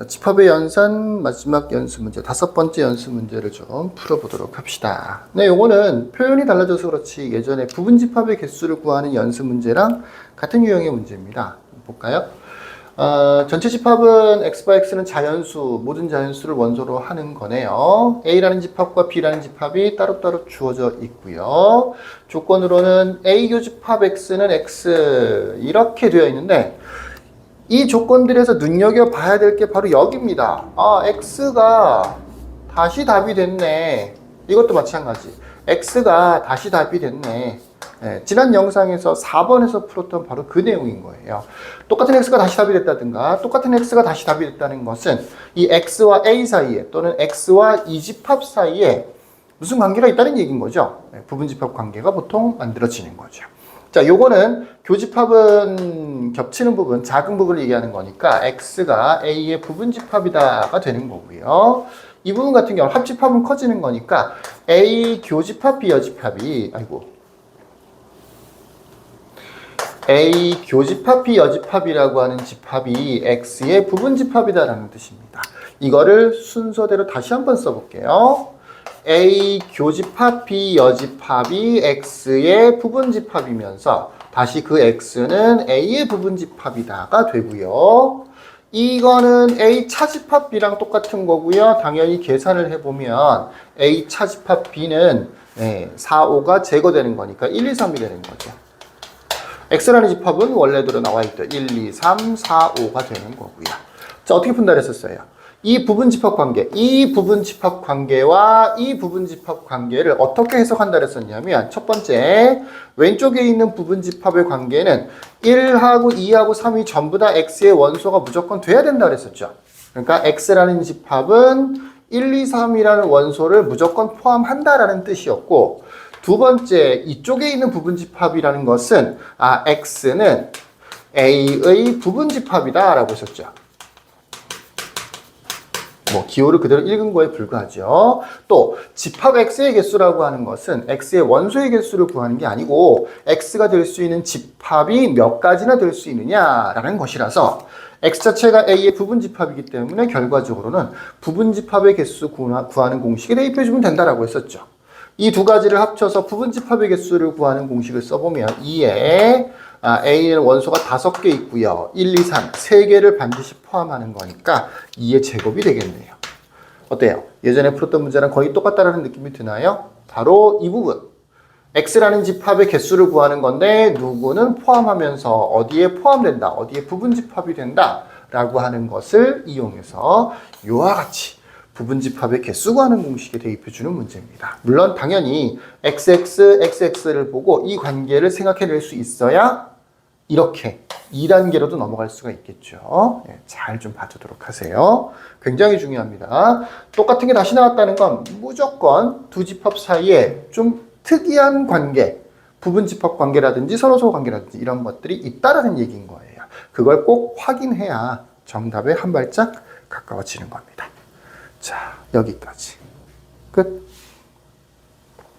자, 집합의 연산 마지막 연습 문제 다섯 번째 연습 문제를 좀 풀어보도록 합시다. 네, 요거는 표현이 달라져서 그렇지 예전에 부분 집합의 개수를 구하는 연습 문제랑 같은 유형의 문제입니다. 볼까요? 어, 전체 집합은 x 바 x는 자연수, 모든 자연수를 원소로 하는 거네요. a라는 집합과 b라는 집합이 따로따로 주어져 있고요. 조건으로는 a 교집합 x는 x 이렇게 되어 있는데 이 조건들에서 눈여겨봐야 될 게 바로 여기입니다. 아, x가 다시 답이 됐네. 이것도 마찬가지. x가 다시 답이 됐네. 예, 지난 영상에서 4번에서 풀었던 바로 그 내용인 거예요. 똑같은 x가 다시 답이 됐다든가 똑같은 x가 다시 답이 됐다는 것은 이 x와 a 사이에 또는 x와 이 집합 사이에 무슨 관계가 있다는 얘기인 거죠. 예, 부분집합 관계가 보통 만들어지는 거죠. 자, 요거는 교집합은 겹치는 부분, 작은 부분을 얘기하는 거니까 x가 a의 부분 집합이다가 되는 거고요. 이 부분 같은 경우 합집합은 커지는 거니까 a 교집합 b 여집합이 아이고 A 교집합 B 여집합이라고 하는 집합이 X의 부분 집합이다라는 뜻입니다. 이거를 순서대로 다시 한번 써볼게요. A 교집합 B 여집합이 X의 부분집합이면서 다시 그 X는 A의 부분집합이다가 되고요. 이거는 A 차집합 B랑 똑같은 거고요. 당연히 계산을 해보면 A 차집합 B는 네, 4, 5가 제거되는 거니까 1, 2, 3이 되는 거죠. x라는 집합은 원래대로 나와 있던 1, 2, 3, 4, 5가 되는 거고요. 자, 어떻게 분할했었어요? 이 부분 집합 관계, 이 부분 집합 관계와 이 부분 집합 관계를 어떻게 해석한다 그랬었냐면 첫 번째, 왼쪽에 있는 부분 집합의 관계는 1하고 2하고 3이 전부 다 x의 원소가 무조건 돼야 된다 그랬었죠. 그러니까 x라는 집합은 1, 2, 3이라는 원소를 무조건 포함한다라는 뜻이었고 두 번째 이쪽에 있는 부분 집합이라는 것은 아 x는 a의 부분 집합이다라고 했었죠. 뭐 기호를 그대로 읽은 거에 불과하죠. 또 집합 x의 개수라고 하는 것은 x의 원소의 개수를 구하는 게 아니고 x가 될 수 있는 집합이 몇 가지나 될 수 있느냐라는 것이라서 x 자체가 a의 부분 집합이기 때문에 결과적으로는 부분 집합의 개수 구하- 구하는 공식에 대입해 주면 된다라고 했었죠. 이 두 가지를 합쳐서 부분 집합의 개수를 구하는 공식을 써보면 2에 아, A는 원소가 다섯 개 있고요. 1, 2, 3, 세 개를 반드시 포함하는 거니까 2의 제곱이 되겠네요. 어때요? 예전에 풀었던 문제랑 거의 똑같다라는 느낌이 드나요? 바로 이 부분. X라는 집합의 개수를 구하는 건데 누구는 포함하면서 어디에 포함된다, 어디에 부분 집합이 된다 라고 하는 것을 이용해서 이와 같이 부분 집합의 개수 구하는 공식에 대입해 주는 문제입니다. 물론 당연히 XX, XX를 보고 이 관계를 생각해낼 수 있어야 이렇게 2단계로도 넘어갈 수가 있겠죠. 예, 잘좀 봐두도록 하세요. 굉장히 중요합니다. 똑같은 게 다시 나왔다는 건 무조건 두 집합 사이에 좀 특이한 관계, 부분 집합 관계라든지 서로서로 관계라든지 이런 것들이 있다라는 얘기인 거예요. 그걸 꼭 확인해야 정답에 한 발짝 가까워지는 겁니다. 자, 여기까지. 끝.